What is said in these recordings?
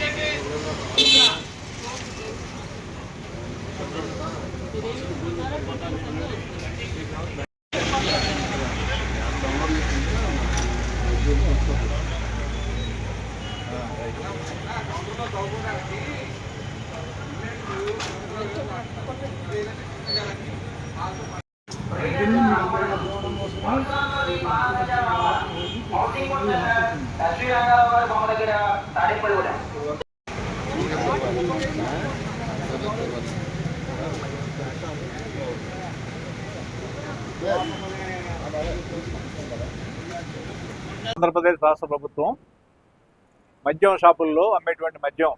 Play స్టోర్కి గారి బొమ్మ దగ్గర తాడేపల్లి కూడా ఆంధ్రప్రదేశ్ రాష్ట్ర ప్రభుత్వం మద్యం షాపుల్లో అమ్మేటువంటి మద్యం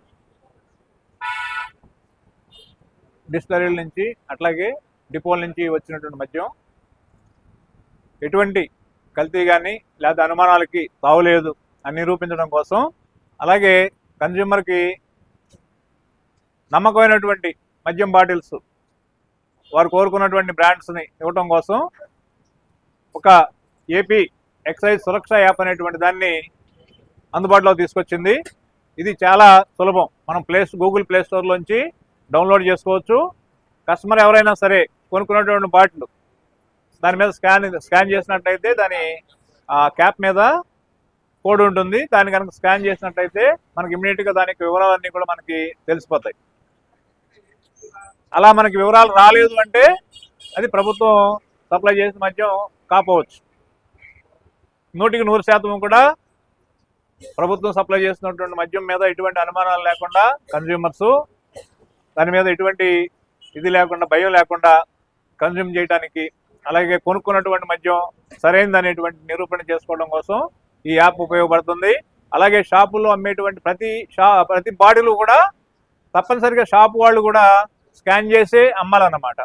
డిస్టరీల నుంచి అట్లాగే డిపోల నుంచి వచ్చినటువంటి మద్యం ఎటువంటి కల్తీ కానీ లేదా అనుమానాలకి తావులేదు అని నిరూపించడం కోసం అలాగే కన్జ్యూమర్కి నమ్మకమైనటువంటి మద్యం బాటిల్స్ వారు కోరుకున్నటువంటి బ్రాండ్స్ని ఇవ్వటం కోసం ఒక ఏపీ ఎక్సైజ్ సురక్ష యాప్ అనేటువంటి దాన్ని అందుబాటులో తీసుకొచ్చింది. ఇది చాలా సులభం. మనం ప్లేస్ గూగుల్ ప్లే స్టోర్లోంచి డౌన్లోడ్ చేసుకోవచ్చు. కస్టమర్ ఎవరైనా సరే కొనుక్కున్నటువంటి బాటిల్ దాని మీద స్కాన్ స్కాన్ చేసినట్టయితే దాని ఆ క్యాప్ మీద కోడ్ ఉంటుంది. దాన్ని కనుక స్కాన్ చేసినట్టయితే మనకి ఇమీడియట్గా దానికి వివరాలన్నీ కూడా మనకి తెలిసిపోతాయి. అలా మనకి వివరాలు రాలేదు అంటే అది ప్రభుత్వం సప్లై చేసిన మద్యం కాపోవచ్చు. నూటికి నూరు శాతం కూడా ప్రభుత్వం సప్లై చేస్తున్నటువంటి మద్యం మీద ఎటువంటి అనుమానాలు లేకుండా కన్జ్యూమర్స్ దాని మీద ఎటువంటి ఇది లేకుండా భయం లేకుండా కన్జ్యూమ్ చేయడానికి అలాగే కొనుక్కున్నటువంటి మద్యం సరైనది అనేటువంటి నిరూపణ చేసుకోవడం కోసం ఈ యాప్ ఉపయోగపడుతుంది. అలాగే షాపుల్లో అమ్మేటువంటి ప్రతి షా ప్రతి బాడీలు కూడా తప్పనిసరిగా షాపు వాళ్ళు కూడా స్కాన్ చేసి అమ్మాలన్నమాట.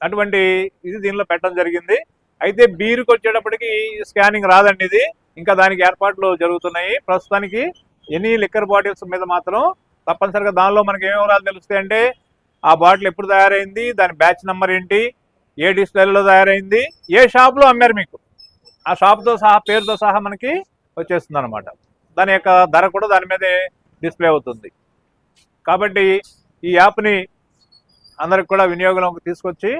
అటువంటి ఇది దీనిలో పెట్టడం జరిగింది. అయితే బీరుకు వచ్చేటప్పటికి స్కానింగ్ రాదండి ఇది. ఇంకా దానికి ఏర్పాట్లు జరుగుతున్నాయి. ప్రస్తుతానికి ఎనీ లిక్కర్ బాటిల్స్ మీద మాత్రం తప్పనిసరిగా దానిలో మనకి ఏ వివరాలు తెలుస్తాయి అంటే ఆ బాటిల్ ఎప్పుడు తయారైంది దాని బ్యాచ్ నెంబర్ ఏంటి ఏ డిస్ప్లేలో తయారైంది? ఏ షాప్లో అమ్మారు మీకు? ఆ షాప్తో సహా పేరుతో సహా మనకి వచ్చేస్తుంది అనమాట దాని యొక్క ధర కూడా దాని మీదే డిస్ప్లే అవుతుంది. కాబట్టి ఈ యాప్ని అందరికి కూడా వినియోగంలోకి తీసుకొచ్చి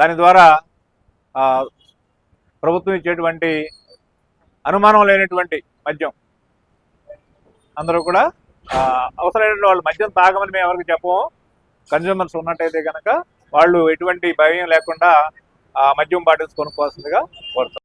దాని ద్వారా ప్రభుత్వం ఇచ్చేటువంటి అనుమానం లేనటువంటి మద్యం అందరూ కూడా అవసరమైన వాళ్ళు మద్యం తాగమని మేము ఎవరికి చెప్పము. కన్జ్యూమర్స్ ఉన్నట్టయితే కనుక వాళ్ళు ఎటువంటి భయం లేకుండా ఆ మద్యం బాటిల్స్ కొనుక్కోవాల్సిందిగా కోరుతాం